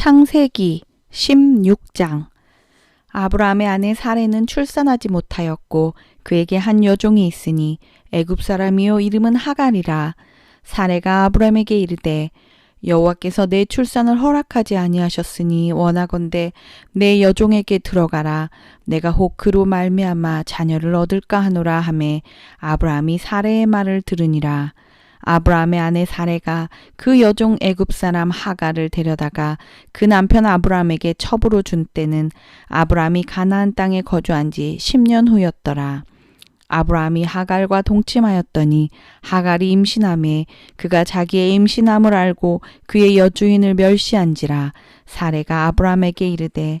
창세기 16장. 아브라함의 아내 사레는 출산하지 못하였고 그에게 한 여종이 있으니 애굽 사람이요 이름은 하갈이라. 사레가 아브라함에게 이르되 여호와께서 내 출산을 허락하지 아니하셨으니 원하건대 내 여종에게 들어가라. 내가 혹 그로 말미암아 자녀를 얻을까 하노라 하매 아브라함이 사레의 말을 들으니라 아브라함의 아내 사레가 그 여종 애굽 사람 하갈을 데려다가 그 남편 아브라함에게 첩으로 준 때는 아브라함이 가나안 땅에 거주한 지 10년 후였더라. 아브라함이 하갈과 동침하였더니 하갈이 임신함에 그가 자기의 임신함을 알고 그의 여주인을 멸시한지라 사레가 아브라함에게 이르되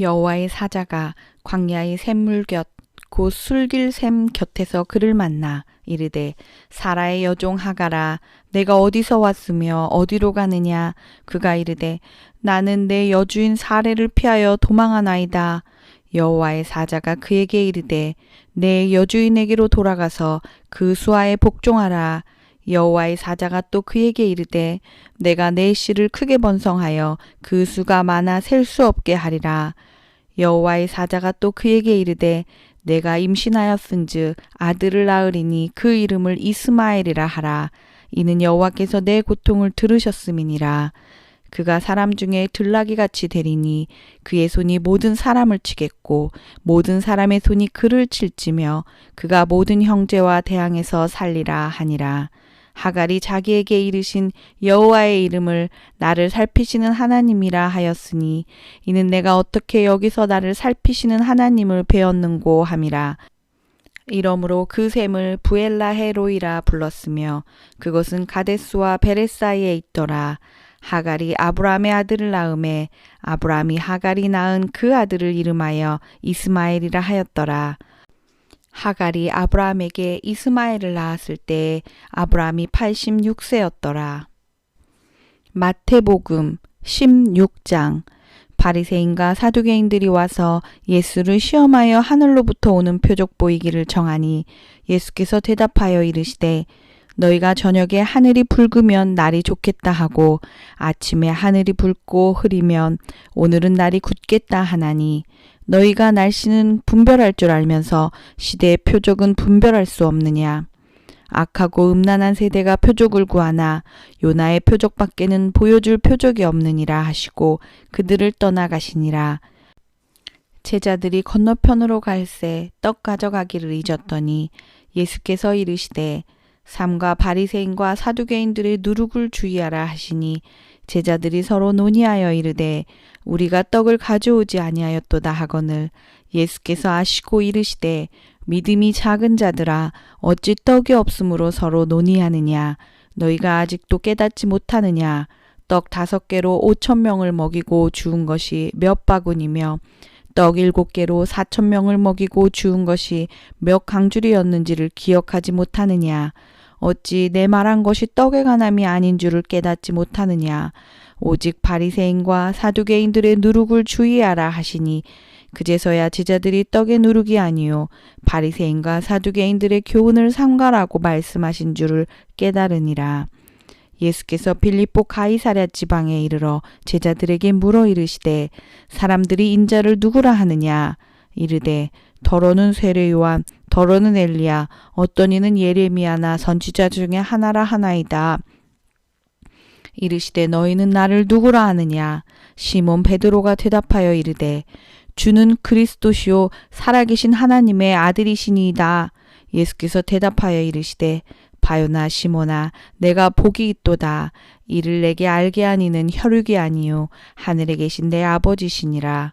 여호와의 사자가 광야의 샘물 곁 곧 술길 샘 곁에서 그를 만나 이르되 사라의 여종 하가라 내가 어디서 왔으며 어디로 가느냐? 그가 이르되 나는 내 여주인 사례를 피하여 도망하나이다. 여호와의 사자가 그에게 이르되 내 여주인에게로 돌아가서 그 수하에 복종하라. 여호와의 사자가 또 그에게 이르되 내가 내 씨를 크게 번성하여 그 수가 많아 셀 수 없게 하리라 여호와의 사자가 또 그에게 이르되 내가 임신하였은즉 아들을 낳으리니 그 이름을 이스마엘이라 하라. 이는 여호와께서 내 고통을 들으셨음이니라. 그가 사람 중에 들나귀 같이 되리니 그의 손이 모든 사람을 치겠고 모든 사람의 손이 그를 칠지며 그가 모든 형제와 대항해서 살리라 하니라 하갈이 자기에게 이르신 여호와의 이름을 나를 살피시는 하나님이라 하였으니 이는 내가 어떻게 여기서 나를 살피시는 하나님을 배웠는고 함이라. 이러므로 그 샘을 부엘라 헤로이라 불렀으며 그것은 가데스와 베레사이에 있더라. 하갈이 아브라함의 아들을 낳음에 아브라함이 하갈이 낳은 그 아들을 이름하여 이스마엘이라 하였더라. 하갈이 아브라함에게 이스마엘을 낳았을 때 아브라함이 86세였더라. 마태복음 16장 바리새인과 사두개인들이 와서 예수를 시험하여 하늘로부터 오는 표적 보이기를 정하니 예수께서 대답하여 이르시되 너희가 저녁에 하늘이 붉으면 날이 좋겠다 하고 아침에 하늘이 붉고 흐리면 오늘은 날이 굳겠다 하나니 너희가 날씨는 분별할 줄 알면서 시대의 표적은 분별할 수 없느냐. 악하고 음란한 세대가 표적을 구하나 요나의 표적밖에는 보여줄 표적이 없느니라 하시고 그들을 떠나가시니라. 제자들이 건너편으로 갈새 떡 가져가기를 잊었더니 예수께서 이르시되 삼가 바리새인과 사두개인들의 누룩을 주의하라 하시니 제자들이 서로 논의하여 이르되 우리가 떡을 가져오지 아니하였도다 하거늘 예수께서 아시고 이르시되 믿음이 작은 자들아 어찌 떡이 없으므로 서로 논의하느냐? 너희가 아직도 깨닫지 못하느냐? 떡 다섯 개로 오천 명을 먹이고 주운 것이 몇 바구니며 떡 일곱 개로 사천 명을 먹이고 주운 것이 몇 강줄이었는지를 기억하지 못하느냐 어찌 내 말한 것이 떡의 관함이 아닌 줄을 깨닫지 못하느냐 오직 바리새인과 사두개인들의 누룩을 주의하라 하시니 그제서야 제자들이 떡의 누룩이 아니요 바리새인과 사두개인들의 교훈을 삼가라고 말씀하신 줄을 깨달으니라. 예수께서 빌립보 가이사랴 지방에 이르러 제자들에게 물어 이르시되 사람들이 인자를 누구라 하느냐 이르되 더러는 세례 요한 더러는 엘리야 어떤 이는 예레미야나 선지자 중에 하나라 하나이다. 이르시되 너희는 나를 누구라 하느냐 시몬 베드로가 대답하여 이르되 주는 그리스도시요 살아계신 하나님의 아들이시니이다. 예수께서 대답하여 이르시되 바요나 시모나 내가 복이 있도다. 이를 내게 알게 하니는 혈육이 아니요 하늘에 계신 내 아버지시니라.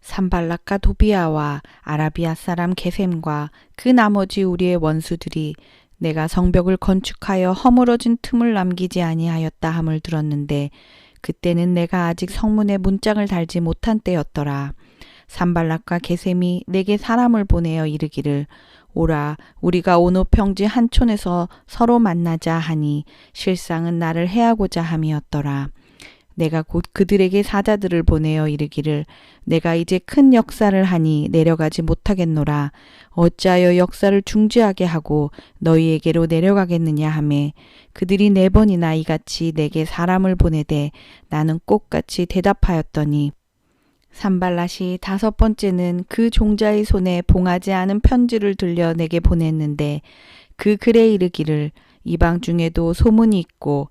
산발락과 도비아와 아라비아 사람 게셈과 그 나머지 우리의 원수들이 내가 성벽을 건축하여 허물어진 틈을 남기지 아니하였다 함을 들었는데 그때는 내가 아직 성문에 문짝을 달지 못한 때였더라. 산발락과 게셈이 내게 사람을 보내어 이르기를 오라 우리가 오노 평지 한촌에서 서로 만나자 하니 실상은 나를 해하고자 함이었더라. 내가 곧 그들에게 사자들을 보내어 이르기를 내가 이제 큰 역사를 하니 내려가지 못하겠노라. 어찌하여 역사를 중지하게 하고 너희에게로 내려가겠느냐 하매 그들이 네 번이나 이같이 내게 사람을 보내되 나는 꼭같이 대답하였더니 산발랏이 다섯 번째는 그 종자의 손에 봉하지 않은 편지를 들려 내게 보냈는데 그 글에 이르기를 이방 중에도 소문이 있고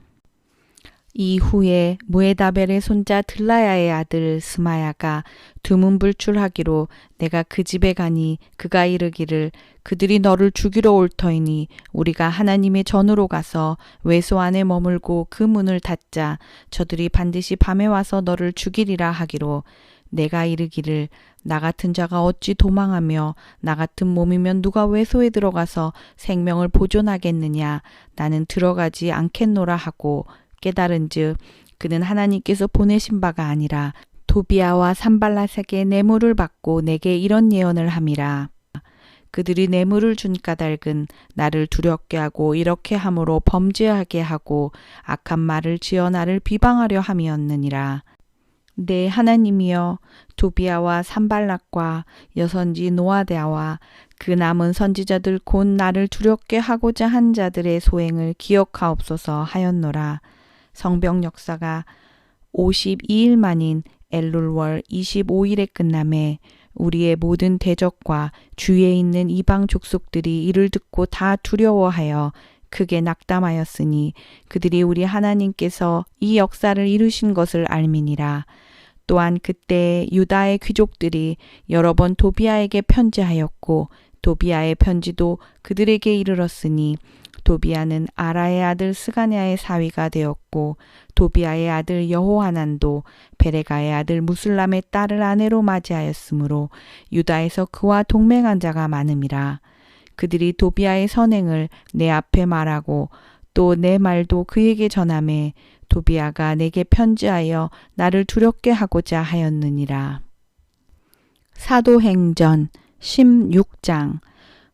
이후에 무에다벨의 손자 들라야의 아들 스마야가 두문불출하기로 내가 그 집에 가니 그가 이르기를 그들이 너를 죽이러 올 터이니 우리가 하나님의 전으로 가서 외소 안에 머물고 그 문을 닫자 저들이 반드시 밤에 와서 너를 죽이리라 하기로 내가 이르기를 나 같은 자가 어찌 도망하며 나 같은 몸이면 누가 외소에 들어가서 생명을 보존하겠느냐 나는 들어가지 않겠노라 하고 깨달은즉 그는 하나님께서 보내신 바가 아니라 도비아와 산발라색의 뇌물을 받고 내게 이런 예언을 함이라. 그들이 뇌물을 준 까닭은 나를 두렵게 하고 이렇게 함으로 범죄하게 하고 악한 말을 지어 나를 비방하려 함이었느니라. 내 하나님이여 도비아와 산발락과 여선지 노아데아와 그 남은 선지자들 곧 나를 두렵게 하고자 한 자들의 소행을 기억하옵소서 하였노라. 성병 역사가 52일 만인 엘룰월 25일에 끝남에 우리의 모든 대적과 주위에 있는 이방 족속들이 이를 듣고 다 두려워하여 크게 낙담하였으니 그들이 우리 하나님께서 이 역사를 이루신 것을 알미니라. 또한 그때 유다의 귀족들이 여러 번 도비아에게 편지하였고 도비아의 편지도 그들에게 이르렀으니 도비아는 아라의 아들 스가냐의 사위가 되었고 도비아의 아들 여호하난도 베레가의 아들 무슬람의 딸을 아내로 맞이하였으므로 유다에서 그와 동맹한 자가 많음이라 그들이 도비아의 선행을 내 앞에 말하고 또 내 말도 그에게 전함에 도비아가 내게 편지하여 나를 두렵게 하고자 하였느니라. 사도행전 16장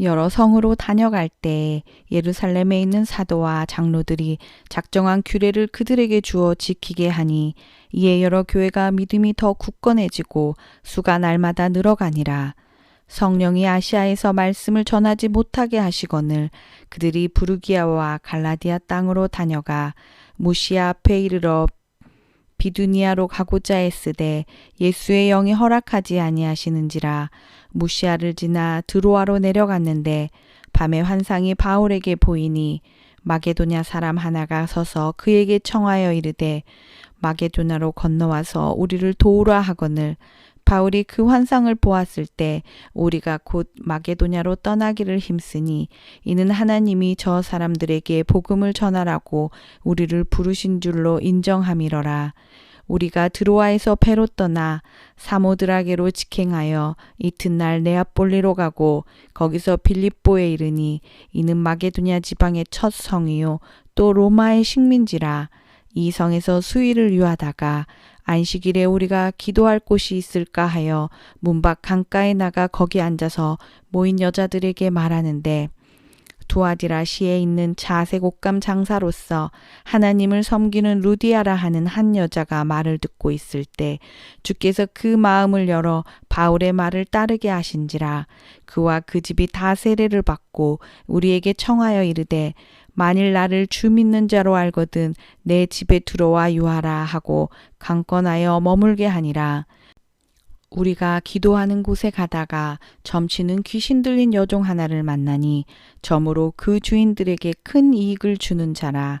여러 성으로 다녀갈 때 예루살렘에 있는 사도와 장로들이 작정한 규례를 그들에게 주어 지키게 하니 이에 여러 교회가 믿음이 더 굳건해지고 수가 날마다 늘어가니라. 성령이 아시아에서 말씀을 전하지 못하게 하시거늘 그들이 부르기아와 갈라디아 땅으로 다녀가 무시아 앞에 이르러 비두니아로 가고자 했으되 예수의 영이 허락하지 아니하시는지라. 무시아를 지나 드로아로 내려갔는데 밤에 환상이 바울에게 보이니 마게도냐 사람 하나가 서서 그에게 청하여 이르되 마게도냐로 건너와서 우리를 도우라 하거늘 바울이 그 환상을 보았을 때 우리가 곧 마게도냐로 떠나기를 힘쓰니 이는 하나님이 저 사람들에게 복음을 전하라고 우리를 부르신 줄로 인정함이러라. 우리가 드로아에서 배로 떠나 사모드라게로 직행하여 이튿날 네아폴리로 가고 거기서 빌립보에 이르니 이는 마게도냐 지방의 첫 성이요 또 로마의 식민지라 이 성에서 수일을 유하다가 안식일에 우리가 기도할 곳이 있을까 하여 문밖 강가에 나가 거기 앉아서 모인 여자들에게 말하는데 두아디라 시에 있는 자색 옷감 장사로서 하나님을 섬기는 루디아라 하는 한 여자가 말을 듣고 있을 때 주께서 그 마음을 열어 바울의 말을 따르게 하신지라 그와 그 집이 다 세례를 받고 우리에게 청하여 이르되 만일 나를 주 믿는 자로 알거든 내 집에 들어와 유하라 하고 강권하여 머물게 하니라. 우리가 기도하는 곳에 가다가 점치는 귀신 들린 여종 하나를 만나니 점으로 그 주인들에게 큰 이익을 주는 자라.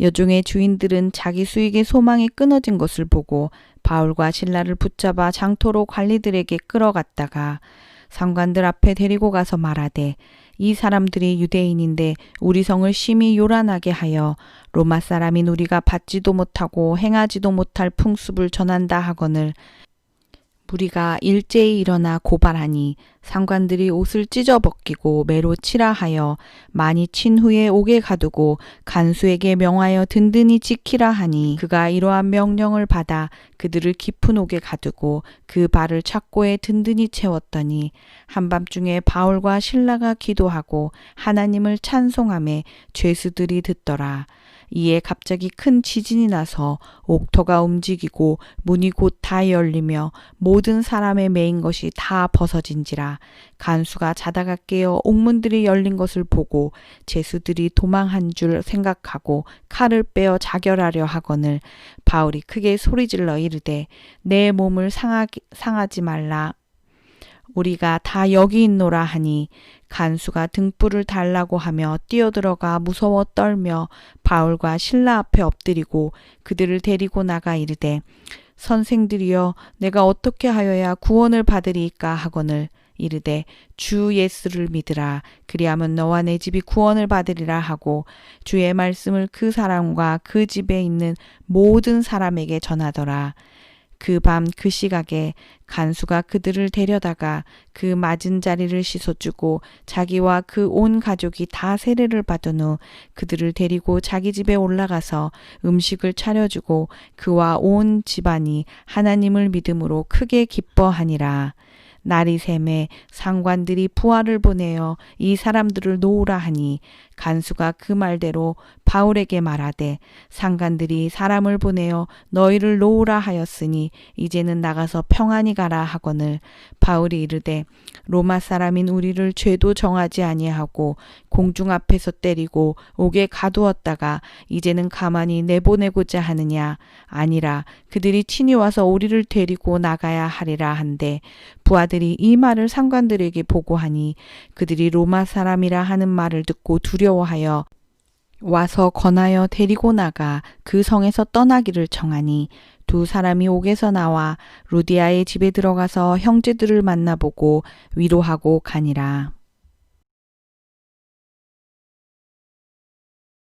여종의 주인들은 자기 수익의 소망이 끊어진 것을 보고 바울과 신라를 붙잡아 장토로 관리들에게 끌어갔다가 상관들 앞에 데리고 가서 말하되 이 사람들이 유대인인데 우리 성을 심히 요란하게 하여 로마 사람인 우리가 받지도 못하고 행하지도 못할 풍습을 전한다 하거늘 무리가 일제히 일어나 고발하니 상관들이 옷을 찢어 벗기고 매로 치라 하여 많이 친 후에 옥에 가두고 간수에게 명하여 든든히 지키라 하니 그가 이러한 명령을 받아 그들을 깊은 옥에 가두고 그 발을 착고에 든든히 채웠더니 한밤중에 바울과 신라가 기도하고 하나님을 찬송함에 죄수들이 듣더라. 이에 갑자기 큰 지진이 나서 옥터가 움직이고 문이 곧 다 열리며 모든 사람의 메인 것이 다 벗어진지라 간수가 자다가 깨어 옥문들이 열린 것을 보고 제수들이 도망한 줄 생각하고 칼을 빼어 자결하려 하거늘 바울이 크게 소리질러 이르되 내 몸을 상하기, 상하지 말라 우리가 다 여기 있노라 하니 간수가 등불을 달라고 하며 뛰어들어가 무서워 떨며 바울과 신라 앞에 엎드리고 그들을 데리고 나가 이르되 선생들이여 내가 어떻게 하여야 구원을 받으리까 하거늘 이르되 주 예수를 믿으라. 그리하면 너와 내 집이 구원을 받으리라 하고 주의 말씀을 그 사람과 그 집에 있는 모든 사람에게 전하더라 그 밤 그 시각에 간수가 그들을 데려다가 그 맞은 자리를 씻어주고 자기와 그 온 가족이 다 세례를 받은 후 그들을 데리고 자기 집에 올라가서 음식을 차려주고 그와 온 집안이 하나님을 믿음으로 크게 기뻐하니라. 날이 샘에 상관들이 부하를 보내어 이 사람들을 놓으라 하니 간수가 그 말대로 바울에게 말하되 상관들이 사람을 보내어 너희를 놓으라 하였으니 이제는 나가서 평안히 가라 하거늘. 바울이 이르되 로마 사람인 우리를 죄도 정하지 아니하고 공중 앞에서 때리고 옥에 가두었다가 이제는 가만히 내보내고자 하느냐? 아니라 그들이 친히 와서 우리를 데리고 나가야 하리라 한데 부하들이 이 말을 상관들에게 보고하니 그들이 로마 사람이라 하는 말을 듣고 두려워하여 와서 권하여 데리고 나가 그 성에서 떠나기를 청하니 두 사람이 옥에서 나와 루디아의 집에 들어가서 형제들을 만나보고 위로하고 가니라.